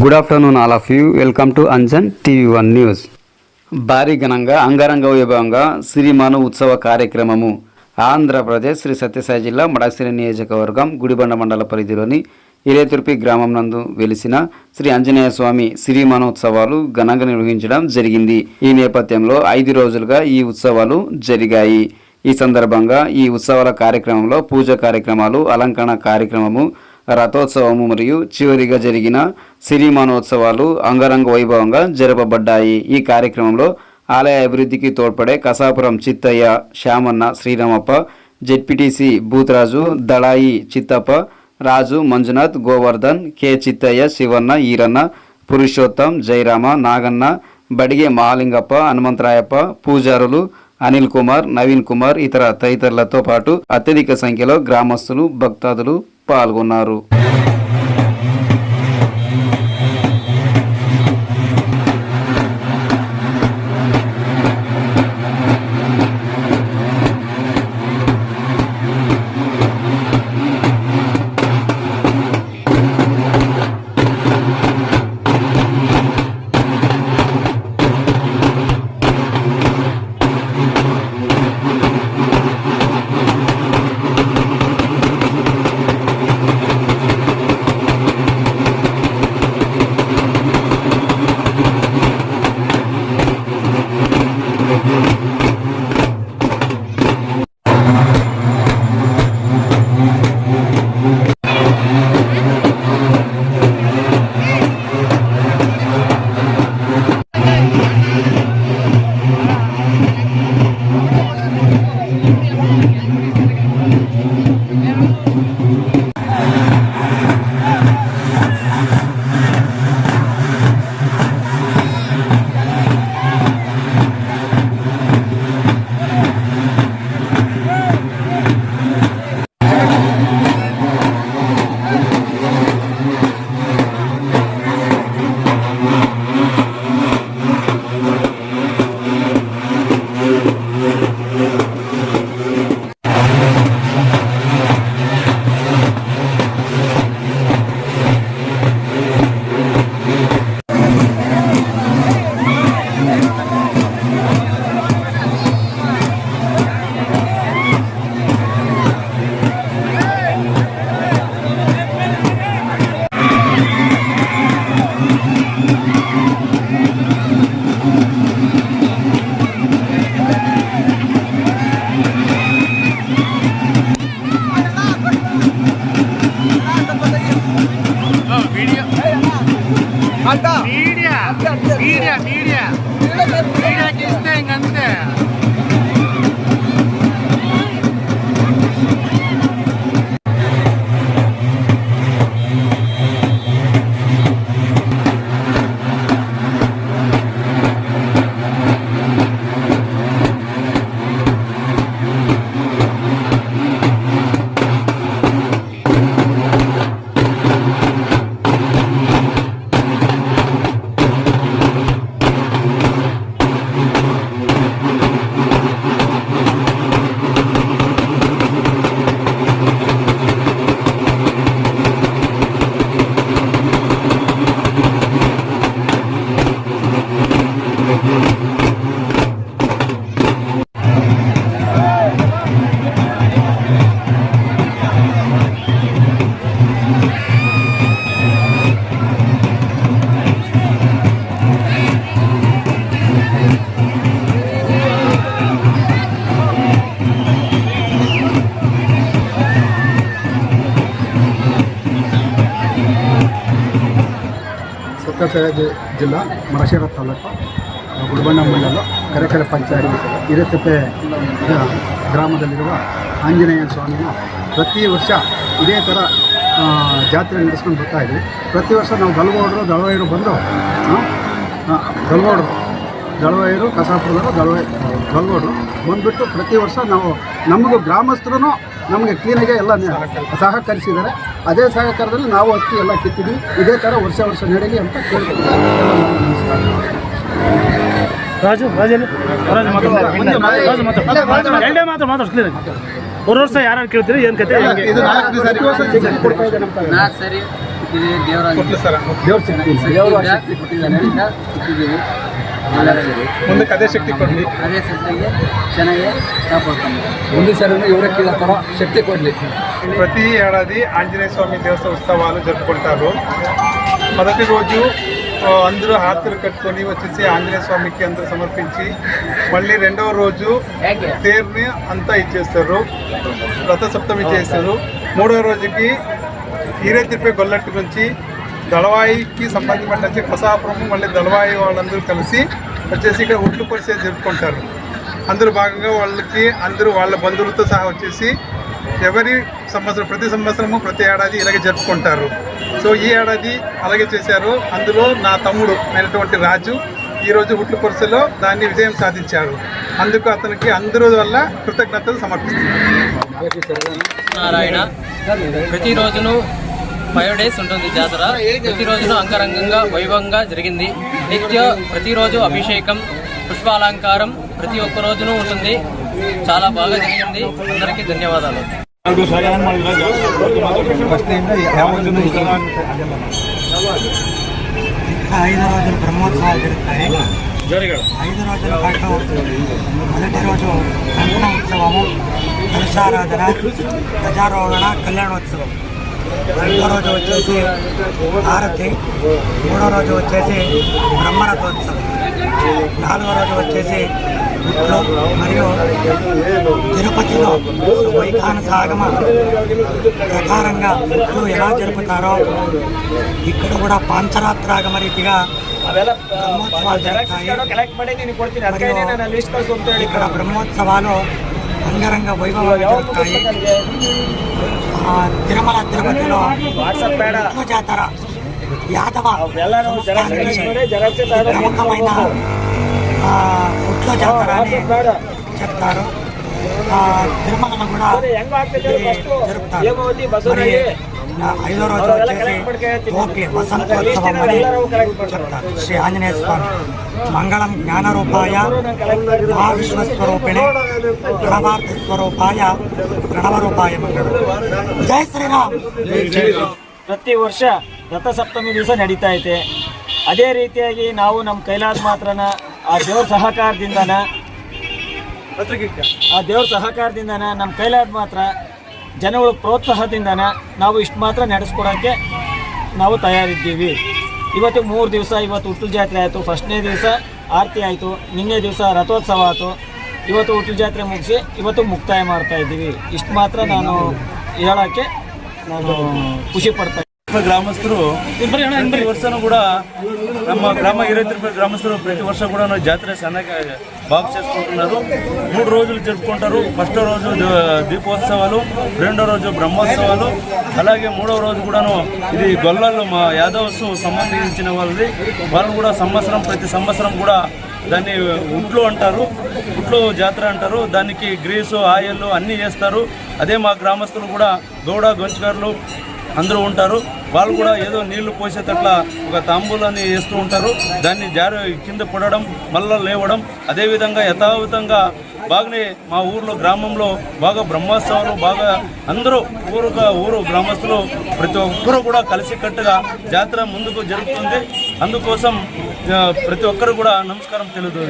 Good afternoon all of you welcome to Anjan TV one news భారీ ఘనంగా అంగరంగ వైభవంగా సిరిమాను ఉత్సవ కార్యక్రమము ఆంధ్రప్రదేశ్ శ్రీ సత్యసాయి జిల్లా మడసిరి నియోజకవర్గం గుడిబండ మండల పరిధిలోని ఇరేతుర్పి గ్రామం నందు వెలిసిన శ్రీ ఆంజనేయ స్వామి సిరిమానోత్సవాలు ఘనంగా నిర్వహించడం జరిగింది. ఈ నేపథ్యంలో ఐదు రోజులుగా ఈ ఉత్సవాలు జరిగాయి. ఈ సందర్భంగా ఈ ఉత్సవాల కార్యక్రమంలో పూజ కార్యక్రమాలు అలంకరణ కార్యక్రమము రథోత్సవము మరియు చివరిగా జరిగిన సిరిమానోత్సవాలు అంగరంగ వైభవంగా జరపబడ్డాయి. ఈ కార్యక్రమంలో ఆలయ అభివృద్ధికి తోడ్పడే కసాపురం చిత్తయ్య శ్యామన్న శ్రీరామప్ప జెడ్పీటీసీ భూతరాజు దళాయి చిత్తప్ప రాజు మంజునాథ్ గోవర్ధన్ కె చిత్తయ్య శివన్న ఈరన్న పురుషోత్తం జయరామ నాగన్న బడిగే మహాలింగప్ప హనుమంతరాయప్ప పూజారులు అనిల్ కుమార్ నవీన్ కుమార్ ఇతర తదితరులతో పాటు అత్యధిక సంఖ్యలో గ్రామస్తులు భక్తాదులు పాల్గొన్నారు. ಉತ್ತರ ಜಿಲ್ಲಾ ಮರಶಿರ ತಾಲೂಕು ಗುಡಬಣ್ಣ ಮಂಡಲ ಕರೆಕೆರೆ ಪಂಚಾಯತಿ ಹಿರೇತಪ್ಪೆ ಗ್ರಾಮದಲ್ಲಿರುವ ಆಂಜನೇಯ ಸ್ವಾಮಿಯ ಪ್ರತಿ ವರ್ಷ ಇದೇ ಥರ ಜಾತ್ರೆ ನಡೆಸ್ಕೊಂಡು ಬರ್ತಾ ಇದ್ವಿ ಪ್ರತಿ ವರ್ಷ ನಾವು ದಳವಾಯರು ದಳವಾಯರು ಬಂದು ದಳವಾಡರು, ದಳವಾಯರು, ಕಸಾಪುರದವರು ದಳವಾಯ, ದಳವಾಡರು ಬಂದುಬಿಟ್ಟು ಪ್ರತಿ ವರ್ಷ ನಾವು ನಮಗೂ ಗ್ರಾಮಸ್ಥರು ನಮಗೆ ಕ್ಲೀನಾಗೆ ಎಲ್ಲ ಸಹಕರಿಸಿದ್ದಾರೆ. ಅದೇ ಸಹಕಾರದಲ್ಲಿ ನಾವು ಅಕ್ಕಿ ಎಲ್ಲ ಕಿತ್ತೀವಿ ಇದೇ ಥರ ವರ್ಷ ವರ್ಷ ನಡೀಲಿ ಅಂತ ಕೇಳ್ತೀವಿ ಒಂದು ವರ್ಷ ಯಾರು ಕೇಳ್ತೀರಿ ಏನು ಕತೆ? ಸರಿ ದೇವರ ದೇವ್ರ ಚೆನ್ನಾಗಿ ಅಂತ ಕೊಟ್ಟಿದ್ದೀವಿ. ಮುಂದಕ್ಕೆ ಅದೇ ಶಕ್ತಿ ಕೊಡಲಿ ಅದೇ ಶಕ್ತಿಗೆ ಚೆನ್ನಾಗಿ ಕಾಪಾಡ್ಕೊಂಡು ముందు సరైన ఎవరికి ತರ శక్తి కొడలి ప్రతి ఏడాది ఆంజనేయ స్వామి దేవస్థాన ఉత్సవాలు జరుపుకుంటారు మొదటి రోజు ఆ, అందరూ హారతులు కట్టుకొని వచ్చేసి ఆంజనేయ స్వామికి అందరూ సమర్పించి మళ్ళీ రెండవ రోజు తేరుని అంతా ఇచ్చేస్తారు రథ సప్తమి చేస్తారు మూడవ రోజుకి హీరే తిప్పే గొల్లట్టి నుంచి దళవాయికి సంబంధించిన వచ్చి కసాపురము మళ్ళీ దళవాయి వాళ్ళందరూ కలిసి వచ్చేసి ఇక్కడ ఒట్లు పరిచయం జరుపుకుంటారు. అందులో భాగంగా వాళ్ళకి అందరూ వాళ్ళ బంధువులతో సహా వచ్చేసి ఎవరి సంవత్సరం ప్రతి సంవత్సరము ప్రతి ఏడాది ఇలాగే జరుపుకుంటారు. సో ఈ ఏడాది అలాగే చేశారు. అందులో నా తమ్ముడు అయినటువంటి రాజు ఈరోజు ఉట్లు కొరసలో దాన్ని విజయం సాధించారు. అందుకు అతనికి అందరూ వల్ల కృతజ్ఞతలు సమర్పిస్తున్నారు నారాయణ. ప్రతిరోజును ఫైవ్ డేస్ ఉంటుంది జాతర. ప్రతిరోజును అంగరంగంగా వైభవంగా జరిగింది. నిత్య ప్రతిరోజు అభిషేకం పుష్పాలంకారం ప్రతి ఒక్క రోజును ఉంటుంది. చాలా బాగా జరిగింది. అందరికీ ధన్యవాదాలు. ఐదు రోజులు బ్రహ్మోత్సవాలు జరుగుతాయి. ఐదు రోజుల పాటు మొదటి రోజు కంకణ ఉత్సవము ధ్వజారోహణ కళ్యాణోత్సవం. రెండో రోజు వచ్చేసి హారతి మూడో రోజు వచ్చేసి బ్రహ్మరథోత్సవం నాలుగో రోజు వచ్చేసి మరియు తిరుపతిలో వైఖాన సాగమ ప్రకారంగా ఉట్లు ఎలా జరుపుతారో ఇక్కడ కూడా పాంచరాత్రాగమ రీతిగా బ్రహ్మోత్సవాలు జరుగుతాయి ఇక్కడ బ్రహ్మోత్సవాలు అంగరంగ వైభవంగా జరుగుతాయి. తిరుమల తిరుపతిలో ఉట్లు జాతర యాదవ ప్రముఖమైన ఉట్ల జాతర అని చెప్తారు తిరుమలలో కూడా జరుపుతారు. ಐನೂರು ತೋಪಿ ವಸಂತೋತ್ಸವ ಮನೆ. ಶ್ರೀ ಆಂಜನೇಯ ಸ್ವಾಮಿ. ಮಂಗಳಂ ಜ್ಞಾನರೂಪಾಯ. ಮಹಾವಿಶ್ವಸ್ವರೂಪಿಣೆ ಪ್ರಣವಾರ್ಥ ಸ್ವರೂಪಾಯ. ಪ್ರಣವರೂಪಾಯ ಮಂಗಳು. ಜಯ ಶ್ರೀರಾಮ್. ಪ್ರತಿ ವರ್ಷ ರಥಸಪ್ತಮಿ ದಿವಸ ನಡೀತಾ ಐತೆ. ಅದೇ ರೀತಿಯಾಗಿ ನಾವು ನಮ್ಮ ಕೈಲಾಸ ಮಾತ್ರನ ಆ ದೇವ್ರ ಸಹಕಾರದಿಂದನ ಆ ದೇವ್ರ ಸಹಕಾರದಿಂದನ ನಮ್ಮ ಕೈಲಾದ ಮಾತ್ರ ಜನಗಳ ಪ್ರೋತ್ಸಾಹದಿಂದನೇ ನಾವು ಇಷ್ಟು ಮಾತ್ರ ನಡೆಸ್ಕೊಡೋಕ್ಕೆ ನಾವು ತಯಾರಿದ್ದೀವಿ. ಇವತ್ತು ಮೂರು ದಿವಸ ಇವತ್ತು ಹುಟ್ಟು ಜಾತ್ರೆ ಆಯಿತು ಫಸ್ಟ್ನೇ ದಿವಸ ಆರತಿ ಆಯಿತು ನಿನ್ನೆ ದಿವಸ ರಥೋತ್ಸವ ಆಯಿತು. ಇವತ್ತು ಹುಟ್ಟು ಜಾತ್ರೆ ಮುಗಿಸಿ ಇವತ್ತು ಮುಕ್ತಾಯ ಮಾಡ್ತಾ ಇದ್ದೀವಿ. ಇಷ್ಟು ಮಾತ್ರ ನಾನು ಹೇಳೋಕ್ಕೆ ನಾನು ಖುಷಿ ಪಡ್ತಾ ಗ್ರಾಮಸ್ಥರು ಪ್ರತಿ ವರ್ಷನೂ ಕೂಡ ನಮ್ಮ గ్రామ ఇరవై తిరుపతి గ్రామస్తులు ప్రతి వర్షం కూడా జాతర సన్నగా బాగు చేసుకుంటున్నారు మూడు రోజులు జరుపుకుంటారు ఫస్ట్ రోజు ద- దీపోత్సవాలు రెండో రోజు బ్రహ్మోత్సవాలు అలాగే మూడవ రోజు కూడాను ఇది గొల్లలు మా యాదవ్స్ సంబంధించిన వాళ్ళది వాళ్ళు కూడా సంవత్సరం ప్రతి సంవత్సరం కూడా దాన్ని ఉట్లు అంటారు ఉట్లు జాతర అంటారు దానికి గ్రీసు ఆయిల్ అన్నీ చేస్తారు అదే మా గ్రామస్తులు కూడా గౌడ గొంచుగారులు అందరూ ఉంటారు. వాళ్ళు కూడా ఏదో నీళ్ళు పోసేటట్ల ఒక తాంబూలాన్ని వేస్తూ ఉంటారు. దాన్ని జారి కింద పడడం మళ్ళా లేవడం అదేవిధంగా యథావిధంగా బాగానే మా ఊర్లో గ్రామంలో బాగా బ్రహ్మోత్సవాలు బాగా అందరూ ఊరుగా ఊరు గ్రామస్తులు ప్రతి ఒక్కరూ కూడా కలిసికట్టుగా జాతర ముందుకు జరుగుతుంది అందుకోసం ప్రతి ఒక్కరు కూడా నమస్కారం తెలుదు